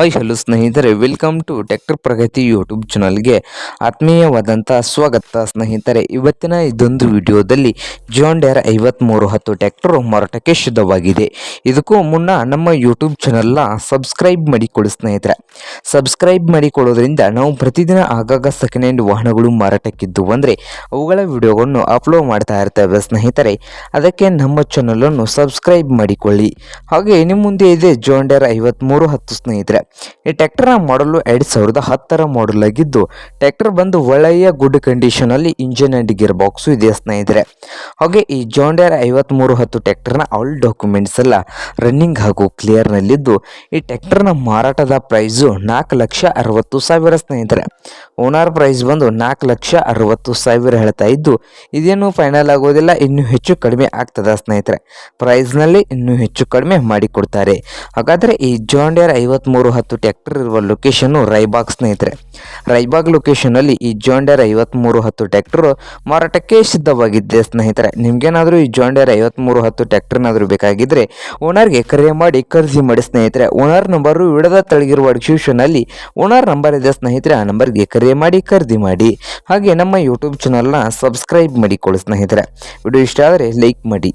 Hi hello ಸ್ನೇಹಿತರೆ welcome to tractor Pragati YouTube ಚಾನಲ್ಗೆ ಆತ್ಮೀಯವಾದಂಥ ಸ್ವಾಗತ ಸ್ನೇಹಿತರೆ. ಇವತ್ತಿನ ಇದೊಂದು ವಿಡಿಯೋದಲ್ಲಿ ಜಾನ್ ಡೇರ್ ಐವತ್ತ್ಮೂರು ಹತ್ತು ಟ್ಯಾಕ್ಟರ್ ಮಾರಾಟಕ್ಕೆ ಶುದ್ಧವಾಗಿದೆ ಇದಕ್ಕೂ ಮುನ್ನ ನಮ್ಮ ಯೂಟ್ಯೂಬ್ ಚಾನಲ್ನ ಸಬ್ಸ್ಕ್ರೈಬ್ ಮಾಡಿಕೊಳ್ಳಿ ಸ್ನೇಹಿತರೆ. ಸಬ್ಸ್ಕ್ರೈಬ್ ಮಾಡಿಕೊಳ್ಳೋದ್ರಿಂದ ನಾವು ಪ್ರತಿದಿನ ಆಗಾಗ ಸೆಕೆಂಡ್ ಹ್ಯಾಂಡ್ ವಾಹನಗಳು ಮಾರಾಟಕ್ಕಿದ್ದು ಅಂದರೆ ಅವುಗಳ ವಿಡಿಯೋಗಳನ್ನು ಅಪ್ಲೋಡ್ ಮಾಡ್ತಾ ಇರ್ತೇವೆ ಸ್ನೇಹಿತರೆ. ಅದಕ್ಕೆ ನಮ್ಮ ಚಾನಲನ್ನು ಸಬ್ಸ್ಕ್ರೈಬ್ ಮಾಡಿಕೊಳ್ಳಿ. ಹಾಗೆ ನಿಮ್ಮ ಮುಂದೆ ಇದೆ ಜಾನ್ ಡೇರ್ ಐವತ್ತ್ಮೂರು ಹತ್ತು ಸ್ನೇಹಿತರೆ. ಈ ಟ್ಯಾಕ್ಟರ್ನ ಮಾಡಲು ಎರಡು ಸಾವಿರದ ಹತ್ತರ ಮಾಡಲ್ ಆಗಿದ್ದು ಟ್ಯಾಕ್ಟರ್ ಬಂದು ಒಳ್ಳೆಯ ಗುಡ್ ಕಂಡೀಷನ್ ಅಲ್ಲಿ ಇಂಜಿನ್ ಅಂಡ್ ಗಿರ್ ಬಾಕ್ಸು ಇದೆ ಸ್ನೇಹಿತರೆ. ಹಾಗೆ ಈ ಜಾಂಡೇರ್ ಐವತ್ಮೂರು ಐವತ್ತ್ಮೂರು ಹತ್ತು ಟ್ಯಾಕ್ಟರ್ನ ಆಲ್ ಡಾಕ್ಯುಮೆಂಟ್ಸ್ ಎಲ್ಲ ರನ್ನಿಂಗ್ ಹಾಗೂ ಕ್ಲಿಯರ್ನಲ್ಲಿದ್ದು ಈ ಟ್ಯಾಕ್ಟರ್ನ ಮಾರಾಟದ ಪ್ರೈಸು ನಾಲ್ಕು ಲಕ್ಷ ಅರವತ್ತು ಸಾವಿರ ಸ್ನೇಹಿತರೆ. ಓನರ್ ಪ್ರೈಸ್ ಬಂದು ನಾಲ್ಕು ಲಕ್ಷ ಅರವತ್ತು ಸಾವಿರ ಹೇಳ್ತಾ ಇದ್ದು, ಇದೇನು ಫೈನಲ್ ಆಗೋದಿಲ್ಲ, ಇನ್ನೂ ಹೆಚ್ಚು ಕಡಿಮೆ ಆಗ್ತದ ಸ್ನೇಹಿತರೆ. ಪ್ರೈಸ್ನಲ್ಲಿ ಇನ್ನೂ ಹೆಚ್ಚು ಕಡಿಮೆ ಮಾಡಿಕೊಡ್ತಾರೆ. ಹಾಗಾದರೆ ಈ ಜಾಂಡೇರ್ ಡೇರ್ ಐವತ್ತ್ಮೂರು ಹತ್ತು ಟ್ಯಾಕ್ಟರ್ ಇರುವ ಲೊಕೇಶನ್ನು ರೈಬಾಗ್ ಸ್ನೇಹಿತರೆ. ರೈಬಾಗ್ ಲೊಕೇಶನಲ್ಲಿ ಈ ಐವತ್ತ್ ಐವತ್ತ್ಮೂರು ಹತ್ತು ಟ್ಯಾಕ್ಟರ್ ಮಾರಾಟಕ್ಕೆ ಸಿದ್ಧವಾಗಿದ್ದೆ ಸ್ನೇಹಿತರೆ. ನಿಮಗೇನಾದರೂ ಈ ಜಾನ್ ಐವತ್ತ್ ಐವತ್ತ್ಮೂರು ಹತ್ತು ಟ್ಯಾಕ್ಟರ್ನಾದರೂ ಬೇಕಾಗಿದ್ದರೆ ಓನರ್ಗೆ ಕರೆ ಮಾಡಿ ಖರೀದಿ ಮಾಡಿ ಸ್ನೇಹಿತರೆ. ಓನರ್ ನಂಬರು ವಿಡದ ತಳಗಿರುವ ಡಿಸ್ಕ್ರಿಪ್ಷನಲ್ಲಿ ಓನರ್ ನಂಬರ್ ಇದೆ ಸ್ನೇಹಿತರೆ. ಆ ನಂಬರ್ಗೆ ಕರೆ ಮಾಡಿ ಖರೀದಿ ಮಾಡಿ. ಹಾಗೆ ನಮ್ಮ ಯೂಟ್ಯೂಬ್ ಚಾನಲ್ನ ಸಬ್ಸ್ಕ್ರೈಬ್ ಮಾಡಿಕೊಳ್ಳಿ ಸ್ನೇಹಿತರೆ. ವಿಡಿಯೋ ಇಷ್ಟ ಆದರೆ ಲೈಕ್ ಮಾಡಿ.